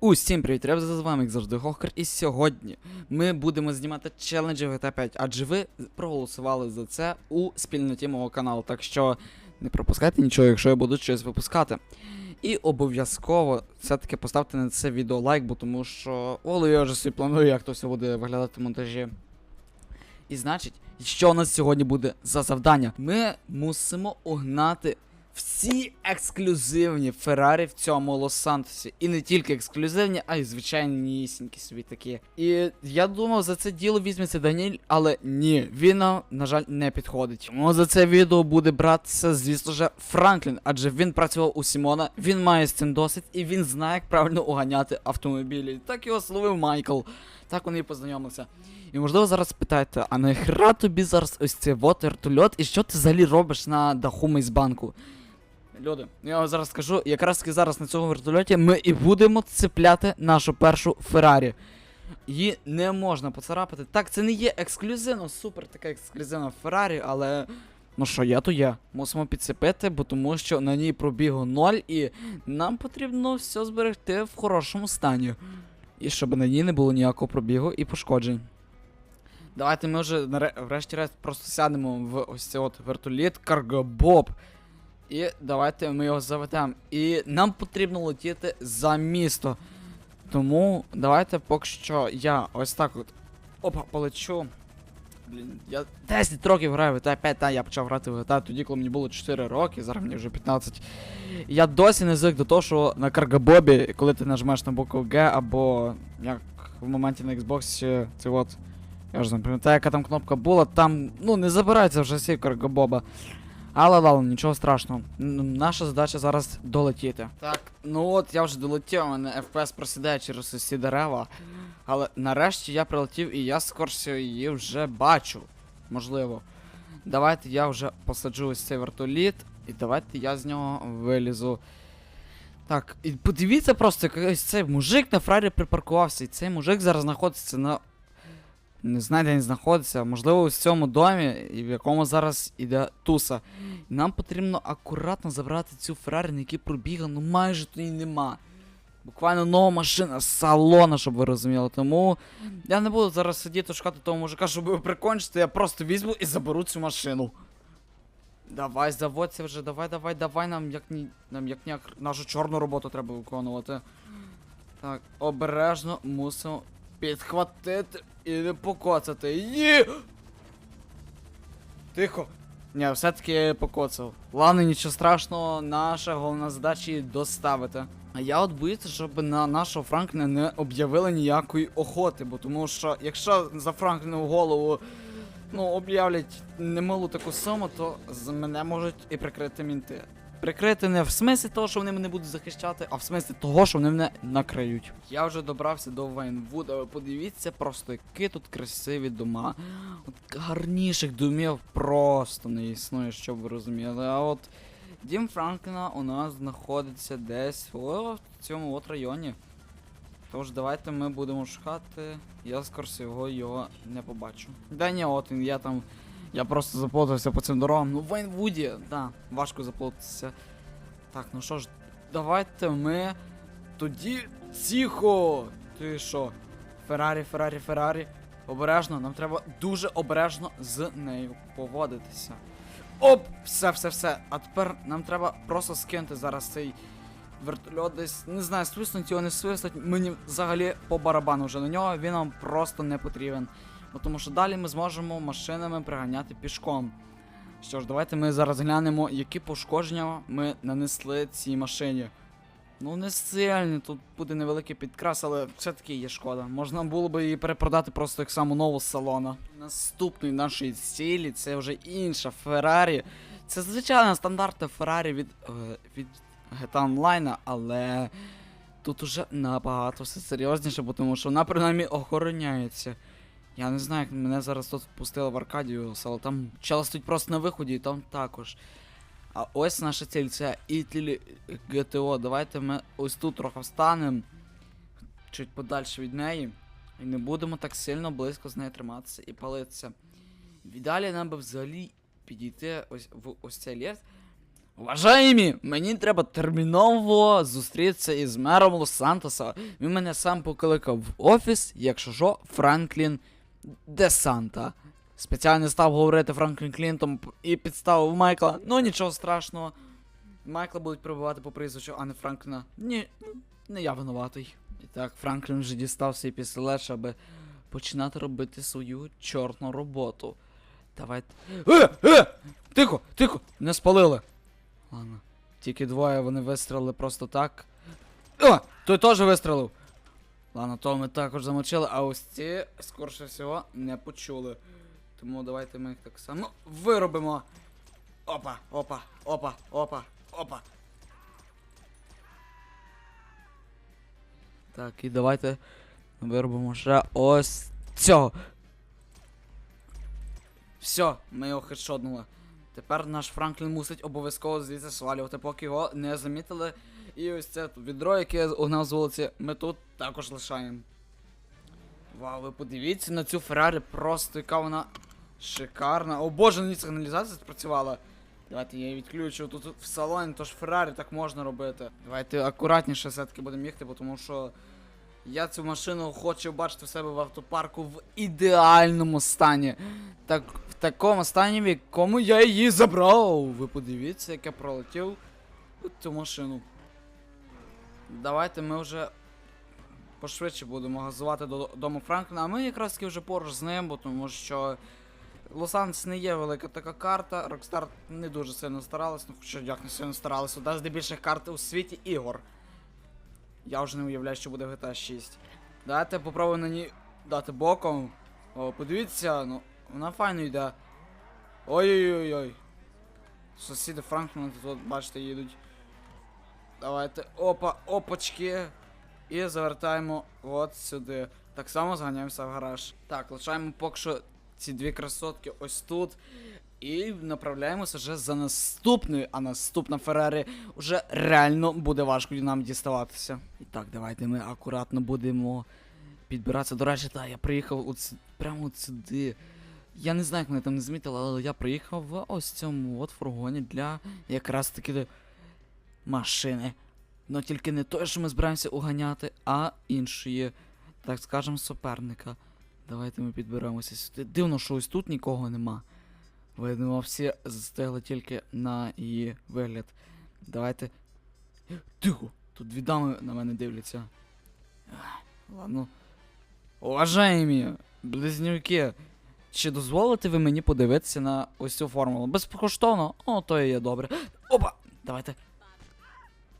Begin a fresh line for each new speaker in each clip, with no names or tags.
Усім привіт, треба з вами, як завжди, Хохер, і сьогодні ми будемо знімати челенджі GTA 5, адже ви проголосували за це у спільноті мого каналу, так що не пропускайте нічого, якщо я буду щось випускати. І обов'язково все-таки поставте на це відео лайк, бо тому що Оле, я вже собі планую, як то все буде виглядати в монтажі. І значить, що у нас сьогодні буде за завдання? Ми мусимо угнати всі ексклюзивні Феррарі в цьому Лос-Сантосі. І не тільки ексклюзивні, а й звичайнісінькі собі такі. І я думав, за це діло візьметься Даніель, але ні, він на жаль, не підходить. Тому за це відео буде братися, звісно ж, Франклін, адже він працював у Сімона, він має з цим досвід, і він знає, як правильно уганяти автомобілі. Так його словив Майкл. Так вони і познайомилися. І можливо зараз питаєте, а нахера тобі зараз ось цей вертольот, і що ти взагалі робиш на даху Мейсбанку? Люди, я вам зараз скажу, якраз таки зараз на цьому вертольоті ми і будемо цепляти нашу першу Феррарі. Її не можна поцарапати. Так, це не є ексклюзивно, супер така ексклюзивна Феррарі, але. Ну що є, то є. Мусимо підцепити, бо тому що на ній пробігу 0 і нам потрібно все зберегти в хорошому стані. І щоб на ній не було ніякого пробігу і пошкоджень. Давайте ми вже врешті-решт просто сядемо в ось цей от вертоліт Каргобоб. І давайте ми його заведемо. І нам потрібно летіти за місто. Тому давайте поки що я ось так от. Опа, полечу. Блін, я 10 років граю в GTA 5, та я почав грати в GTA тоді, коли мені було 4 роки, зараз мені вже 15. Я досі не звик до того, що на Каргобобі, коли ти нажмеш на букву Г, або як в моменті на Xbox, це от. Я вже не пам'ятаю, яка там кнопка була, там, ну, не забирається вже сів Каргобоба. Але ладно, нічого страшного. Наша задача зараз долетіти. Так, ну от я вже долетів, у мене FPS просідає через усі дерева. Але нарешті я прилетів і я скорше її вже бачу. Можливо. Давайте я вже посаджу ось цей вертоліт, і давайте я з нього вилізу. Так, і подивіться просто, як ось цей мужик на фрарі припаркувався, і цей мужик зараз знаходиться на. Не знаю, де він знаходиться, можливо, у цьому домі, в якому зараз іде туса. Нам потрібно акуратно забрати цю Феррарі, на якій пробіга, ну майже то і нема. Буквально нова машина з салона, щоб ви розуміли. Тому я не буду зараз сидіти шукати того мужика, щоб його прикончити, я просто візьму і заберу цю машину. Давай, заводься вже, давай, давай, давай, нам як ні. Нам як ніяк нашу чорну роботу треба виконувати. Так, обережно мусимо підхватити і не покоцати. Є! Тихо. Ні, все-таки покоцав. Ладно, нічого страшного, наша головна задача доставити. А я от боюся, щоб на нашого Франкліна не об'явили ніякої охоти, бо тому що якщо за Франкліна в голову ну, об'являть немалу таку суму, то з мене можуть і прикрити мінти. Прикрити не в смислі того, що вони мене будуть захищати, а в смислі того, що вони мене накриють. Я вже добрався до Вайнвуда, ви подивіться просто, які тут красиві дома. От гарніших домів просто не існує, щоб ви розуміли. А от дім Франкліна у нас знаходиться десь о, в цьому от районі. Тож давайте ми будемо шукати. Я всього його не побачу. Да ні, от він, я там. Я просто заплутався по цим дорогам. Ну, в Вайнвуді, да, важко заплутатися. Так, ну що ж, давайте ми тоді. Тихо! Ти що? Феррарі, Феррарі, Феррарі. Обережно, нам треба дуже обережно з нею поводитися. Оп! Все, все, все. А тепер нам треба просто скинути зараз цей вертольот десь. Не знаю, свиснуть його, не свиснуть. Мені взагалі по барабану вже на нього, він нам просто не потрібен. Бо тому що далі ми зможемо машинами приганяти пішком. Що ж, давайте ми зараз глянемо, які пошкодження ми нанесли цій машині. Ну, не сильні, тут буде невеликий підкрас, але все-таки є шкода. Можна було би її перепродати просто як саму нову з салона. Наступний нашої цілі це вже інша Феррарі. Це звичайна стандартна Феррарі від, е, від GTA Online, але тут уже набагато все серйозніше, тому що вона принаймні охороняється. Я не знаю, як мене зараз тут впустили в Аркадію, але там чел стоїть просто на виході, і там також. А ось наша ціль, це Ітлі ГТО. Давайте ми ось тут трохи встанемо, чуть подальше від неї. І не будемо так сильно близько з нею триматися і палитися. Віддалі нам би взагалі підійти ось в ось цей ліфт. Уважаємі, мені треба терміново зустрітися із мером Лос-Сантоса. Він мене сам покликав в офіс, якщо що, Франклін де Санта. Спеціально став говорити Франклін Клінтом і підставив Майкла. Ну нічого страшного. Майкла будуть прибувати по прізвищу, а не Франкліна. Ні, ну, не я винуватий. І так, Франклін вже дістав свій пістолет, аби починати робити свою чорну роботу. Давайте. Е! Е! Тихо! Тихо! Не спалили! Ладно. Тільки двоє вони вистрілили просто так. О! Той теж вистрілив! Ладно, то ми також замочили, а ось ці, скорше всього, не почули. Тому давайте ми їх так само виробимо. Опа, опа, опа, опа, опа. Так, і давайте виробимо ще ось цього. Все, ми його хедшотнули. Тепер наш Франклін мусить обов'язково звідси свалювати, поки його не замітили. І ось це відро, яке я угнав з вулиці, ми тут також лишаємо. Вау, ви подивіться на цю Феррарі, просто яка вона шикарна. О боже, на ній сигналізація спрацювала. Давайте я її відключу. Тут в салоні, тож Феррарі так можна робити. Давайте акуратніше все-таки будемо їхати, тому що я цю машину хочу бачити в себе в автопарку в ідеальному стані. Так, в такому стані, в якому я її забрав. Ви подивіться, як я пролетів цю машину. Давайте ми вже пошвидше будемо газувати до дому Франкліна, а ми якраз таки вже поруч з ним, бо тому що Лос-Анджелес не є велика така карта. Rockstar не дуже сильно старалась, ну хоча як не сильно старалась, одна з найбільших карт у світі ігор. Я вже не уявляю, що буде в GTA 6. Давайте попробуємо на ній дати боком. О, подивіться, ну, вона файно йде. Ой-ой-ой-ой. Сусіди Франкліна тут, бачите, їдуть. Давайте. Опа, опачки. І завертаємо от сюди. Так само зганяємося в гараж. Так, лишаємо поки що ці дві красотки ось тут. І направляємося вже за наступною, а наступна Феррарі вже реально буде важко нам діставатися. І так, давайте ми акуратно будемо підбиратися. До речі, так, я приїхав от, прямо сюди. Я не знаю, як мене там не змітили, але я приїхав в ось цьому от фургоні для якраз таки машини. Ну тільки не той, що ми збираємося уганяти, а іншої, так скажемо, суперника. Давайте ми підберемося сюди. Дивно, що ось тут нікого нема. Видимо, всі застигли тільки на її вигляд. Давайте. Тихо! Тут дві дами на мене дивляться. Ладно. Уважаємі, близнюки, чи дозволите ви мені подивитися на ось цю формулу? Безкоштовно? О, то і є добре. Опа! Давайте.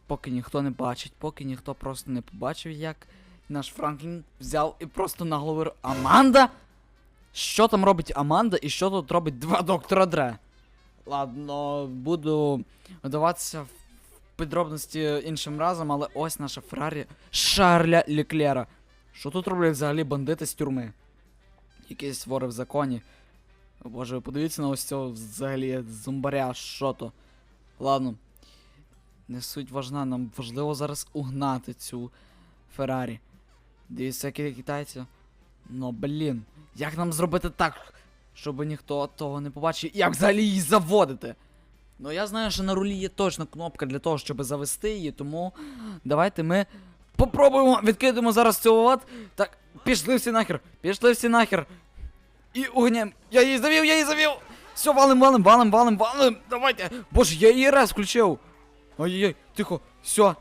Поки ніхто не бачить, поки ніхто просто не побачив, як наш Франклін взяв і просто наголовив Аманда? Що там робить Аманда і що тут робить два доктора Дре? Ладно, буду вдаватися в підробності іншим разом, але ось наша Феррарі Шарля Леклера. Що тут роблять взагалі бандити з тюрми? Якісь вори в законі. Боже, подивіться на ось цього взагалі зомбаря, що то. Ладно. Не суть важна, нам важливо зараз угнати цю Феррарі. Дивіться, які китайці. Ну, блін. Як нам зробити так, щоб ніхто того не побачив? Як взагалі її заводити? Ну я знаю, що на рулі є точно кнопка для того, щоб завести її, тому давайте ми попробуємо, відкидаємо зараз цього от. Так, пішли всі нахер, пішли всі нахер. І угнем. Я її завів, я її завів! Все, валим, валим, валим, валим, валим. Давайте. Боже, я її раз включив. Ой-ой-ой, тихо, все.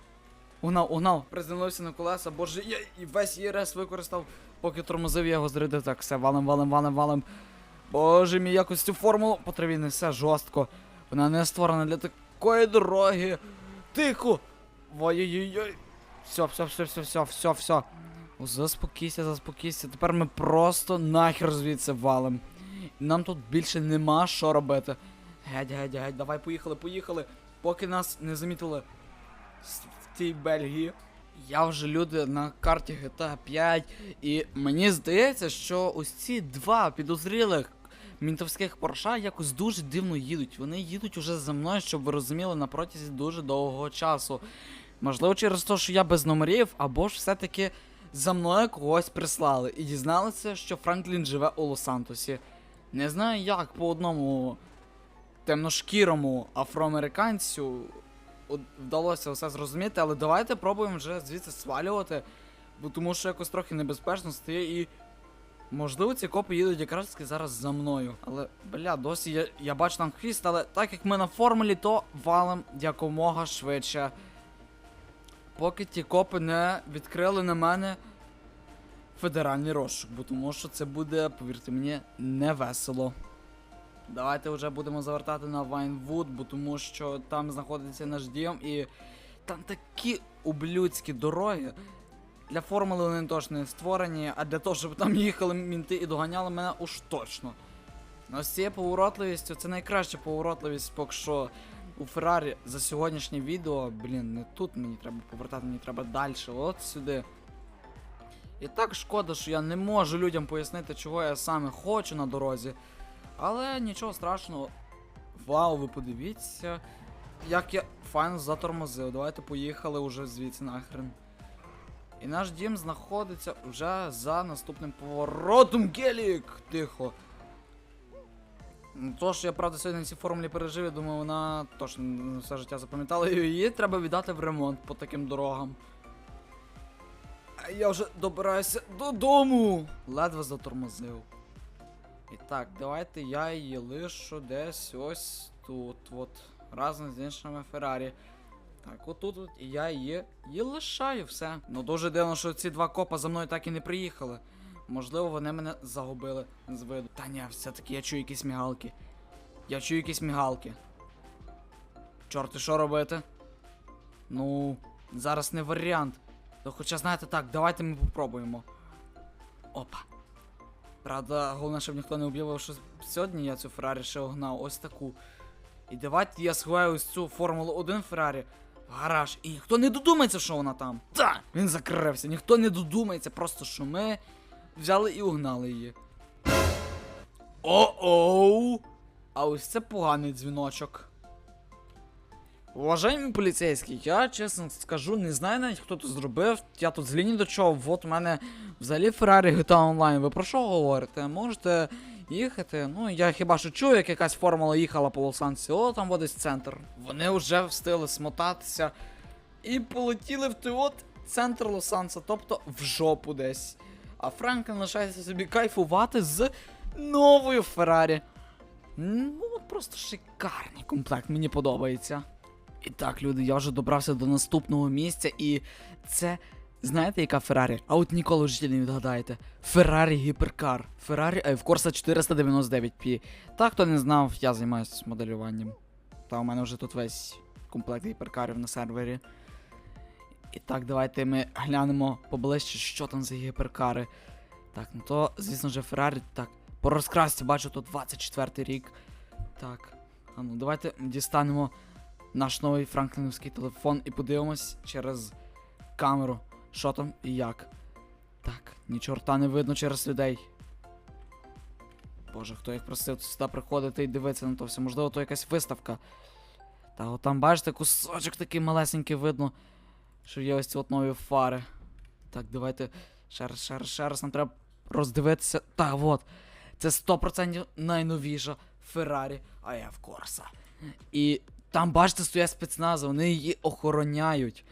Угнав, угнав. Приземлився на колеса, боже, я і весь ЄРС використав, поки тормозив, його зарядив. Так, все, валим, валим, валим, валим. Боже мій, якось цю формулу потрібно все жорстко. Вона не створена для такої дороги. Тихо. Ой-ой-ой. Все, все, все, все, все, все, все. Заспокійся, заспокійся. Тепер ми просто нахер звідси валим. Нам тут більше нема що робити. Геть, геть, геть, давай поїхали, поїхали. Поки нас не замітили в цій Бельгії. Я вже люди на карті GTA 5, і мені здається, що ось ці два підозрілих мінтовських Порша якось дуже дивно їдуть. Вони їдуть уже за мною, щоб ви розуміли, на протязі дуже довгого часу. Можливо, через те, що я без номерів, або ж все-таки за мною когось прислали і дізналися, що Франклін живе у Лос-Сантосі. Не знаю як по одному темношкірому афроамериканцю вдалося все зрозуміти, але давайте пробуємо вже звідси свалювати, бо тому що якось трохи небезпечно стає і. Можливо, ці копи їдуть якраз таки зараз за мною. Але, бля, досі я, я бачу там хвіст, але так як ми на формулі, то валим якомога швидше. Поки ті копи не відкрили на мене федеральний розшук, бо тому що це буде, повірте мені, не весело. Давайте вже будемо завертати на Вайнвуд, бо тому що там знаходиться наш дім і там такі ублюдські дороги. Для формули вони точно не створені, а для того, щоб там їхали мінти і доганяли мене уж точно. Ну, з цією поворотливістю це найкраща поворотливість, поки що у Феррарі за сьогоднішнє відео, блін, не тут мені треба повертати, мені треба далі, от сюди. І так шкода, що я не можу людям пояснити, чого я саме хочу на дорозі. Але нічого страшного. Вау, ви подивіться, як я файно затормозив. Давайте поїхали уже звідси нахрен. І наш дім знаходиться вже за наступним поворотом. Гелік! Тихо. Ну, То, що я правда сьогодні цій формулі пережив, я думаю, вона точно все життя запам'ятала. І її треба віддати в ремонт по таким дорогам. Я вже добираюся додому. Ледве затормозив. І так, давайте я її лишу десь ось тут. От, разом з іншими Феррарі. Так, отут от, я її, її лишаю все. Ну дуже дивно, що ці два копа за мною так і не приїхали. Можливо, вони мене загубили з виду. Та ні, все-таки я чую якісь мігалки. Я чую якісь мігалки. Чорти, що робити? Ну, зараз не варіант. То хоча, знаєте, так, давайте ми попробуємо. Опа. Правда, головне, щоб ніхто не об'явив, що сьогодні я цю Феррарі ще огнав, ось таку. І давайте я сховаю ось цю Формулу 1 Феррарі в гараж. І ніхто не додумається, що вона там. Та! Він закрився, ніхто не додумається, просто що ми взяли і угнали її. О-оу! А ось це поганий дзвіночок. Уважаємо поліцейські, я чесно скажу, не знаю навіть хто тут зробив. Я тут з лінії до чого. От у мене взагалі Ferrari GTA Online. Ви про що говорите? Можете їхати? Ну, я хіба що чую, як якась формула їхала по Лос-Ансі, о, там десь центр. Вони вже встигли смотатися і полетіли в той от центр Лос-Анса, тобто в жопу десь. А Франклін лишається собі кайфувати з новою Феррарі. Ну, просто шикарний комплект, мені подобається. І так, люди, я вже добрався до наступного місця, і це. Знаєте, яка Феррарі? А от ніколи в житті не відгадаєте. Феррарі Гіперкар. Феррарі Айвкорса 499P. Та, хто не знав, я займаюся моделюванням. Та у мене вже тут весь комплект гіперкарів на сервері. І так, давайте ми глянемо поближче, що там за гіперкари. Так, ну то, звісно ж, Феррарі. Так, по розкрасці бачу тут 24 рік. Так. А ну, давайте дістанемо наш новий франкліновський телефон і подивимось через камеру, що там і як. Так, ні чорта не видно через людей. Боже, хто їх просив сюди приходити і дивитися на то все. Можливо, то якась виставка. Та от там, бачите, кусочок такий малесенький видно, що є ось ці от нові фари. Так, давайте ще раз, ще раз, ще раз нам треба роздивитися. Так, от. Це 100% найновіша Феррарі AF Corsa. І там, бачите, стоять спецнази, вони її охороняють.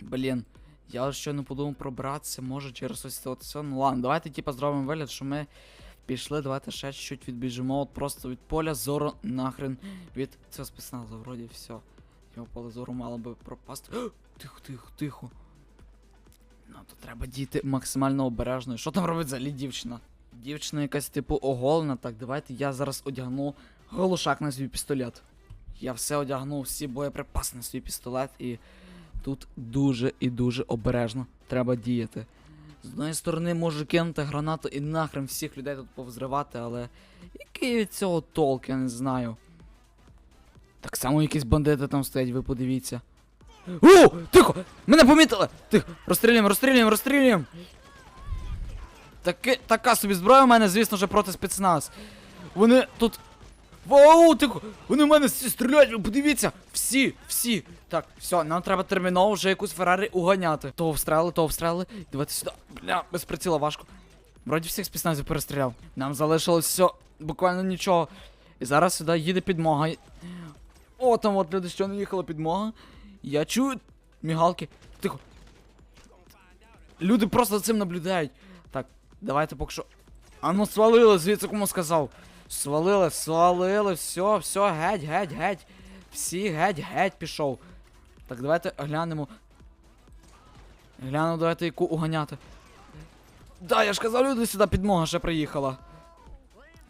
Блін, я щойно подумав пробратися, може через ось це. Ну ладно, давайте типа зробимо вигляд, що ми пішли, давайте ще чуть-чуть відбіжимо от просто від поля зору нахрен від цього спецназу. Вроді все. Його поле зору мало би пропасти. Тихо, тихо, тихо. Ну, то треба діти максимально обережно. Що там робить взагалі дівчина? Дівчина якась типу оголена. Так, давайте я зараз одягну голошак на свій пістолет. Я все одягнув, всі боєприпаси на свій пістолет, і тут дуже і дуже обережно треба діяти. З одної сторони можу кинути гранату і нахрен всіх людей тут повзривати, але який від цього толк, я не знаю. Так само якісь бандити там стоять, ви подивіться. О! Тихо! Мене помітили! Тихо! Розстрілюємо, розстрілюємо, розстрілюємо! Таки, така собі зброя у мене, звісно ж, проти спецназ. Вони тут. Вау, тихо! Вони в мене всі стріляють, ви подивіться! Всі, всі! Так, все, нам треба терміново вже якусь Феррарі уганяти. Того встрели, того встрели. Давайте сюди. Бля, без приціла важко. Вроді всіх спецназів перестріляв. Нам залишилось все, буквально нічого. І зараз сюди їде підмога. О, там от люди, що не їхала підмога. Я чую мігалки. Тихо. Люди просто за цим наблюдають. Так, давайте поки що. А ну свалили, звідси кому сказав. Свалили, свалили, все, все, геть, геть, геть. Всі геть, геть пішов. Так, давайте глянемо. Глянемо, давайте яку уганяти. Да, я ж казав, люди сюди підмога ще приїхала.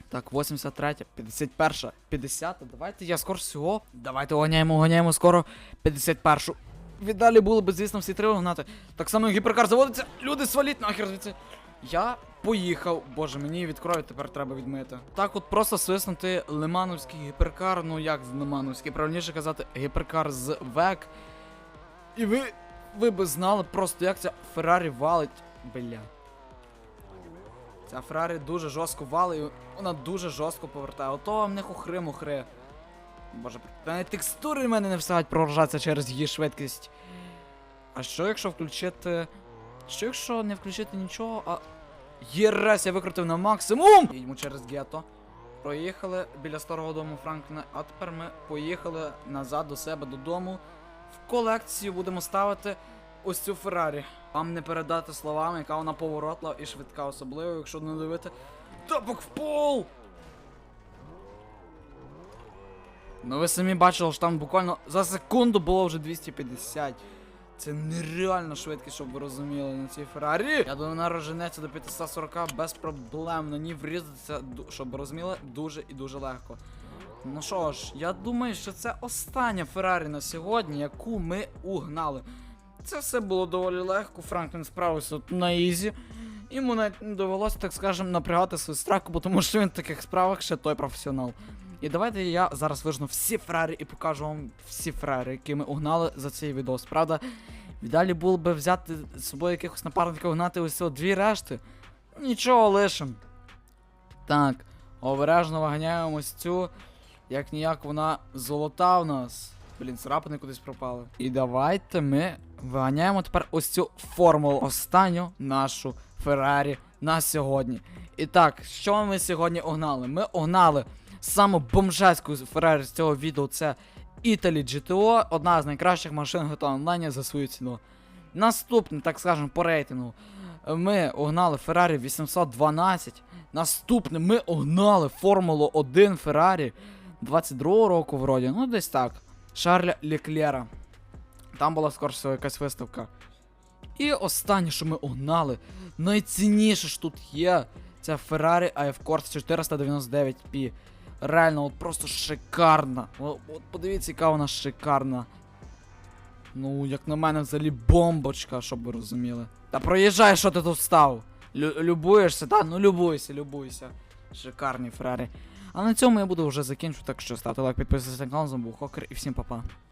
Так, 83, 51, 50. Давайте я скоро всього. Давайте уганяємо, уганяємо скоро 51. Віддалі було б, звісно, всі три угнати. Так само гіперкар заводиться. Люди сваліть нахер звідси. Я поїхав. Боже, мені від тепер треба відмити. Так от просто свиснути лимановський гіперкар. Ну як лимановський, правильніше казати, гіперкар з ВЕК. І ви. Ви би знали просто, як ця Феррарі валить. Бля. Ця Феррарі дуже жорстко валить, і вона дуже жорстко повертає. Ото вам не хухри-мухри. Боже, навіть текстури в мене не встигають пророжатися через її швидкість. А що якщо включити. Що якщо не включити нічого, а. Єрес, я викрутив на максимум! Їдемо через гетто. Проїхали біля старого дому Франкліна, а тепер ми поїхали назад до себе додому. В колекцію будемо ставити ось цю Феррарі. Вам не передати словами, яка вона поворотлива і швидка, особливо, якщо не дивити. Тапок в пол! Ну ви самі бачили, що там буквально за секунду було вже 250. Це нереально швидкість, щоб ви розуміли на цій Феррарі. Я думаю, вона розженеться до 540 без проблем. На ній врізатися, щоб ви розуміли, дуже і дуже легко. Ну що ж, я думаю, що це остання Феррарі на сьогодні, яку ми угнали. Це все було доволі легко. Франклін справився на ізі. Йому навіть не довелося, так скажемо, напрягати свою страху, тому що він в таких справах ще той професіонал. І давайте я зараз вижну всі Феррарі і покажу вам всі Феррарі, які ми угнали за цей відос. Правда, далі було би взяти з собою якихось напарників угнати ось цього дві решти. Нічого лишим. Так, обережно виганяємо ось цю. Як ніяк вона золота в нас. Блін, царапини кудись пропали. І давайте ми виганяємо тепер ось цю формулу останню нашу Феррарі на сьогодні. І так, що ми сьогодні огнали? Ми огнали саму бомжацьку Феррарі з цього відео. Це Italy GTO, одна з найкращих машин GTA онлайні за свою ціну. Наступне, так скажемо, по рейтингу. Ми огнали Ferrari 812. Наступне ми огнали Формулу 1 Ferrari 22 року, вроді, ну десь так. Шарля Леклера. Там була скорше якась виставка. І останнє, що ми огнали, найцінніше ж тут є. Це Ferrari AF Corsa 499p. Реально, от просто шикарна. От подивіться, яка вона шикарна. Ну, як на мене, взагалі бомбочка, щоб ви розуміли. Та проїжджай, що ти тут став. Лю- любуєшся, та? Ну любуйся, любуйся. Шикарні Феррарі. А на цьому я буду вже закінчувати, так що ставте лайк, підписуйтесь на канал, з був Хокер і всім па-па.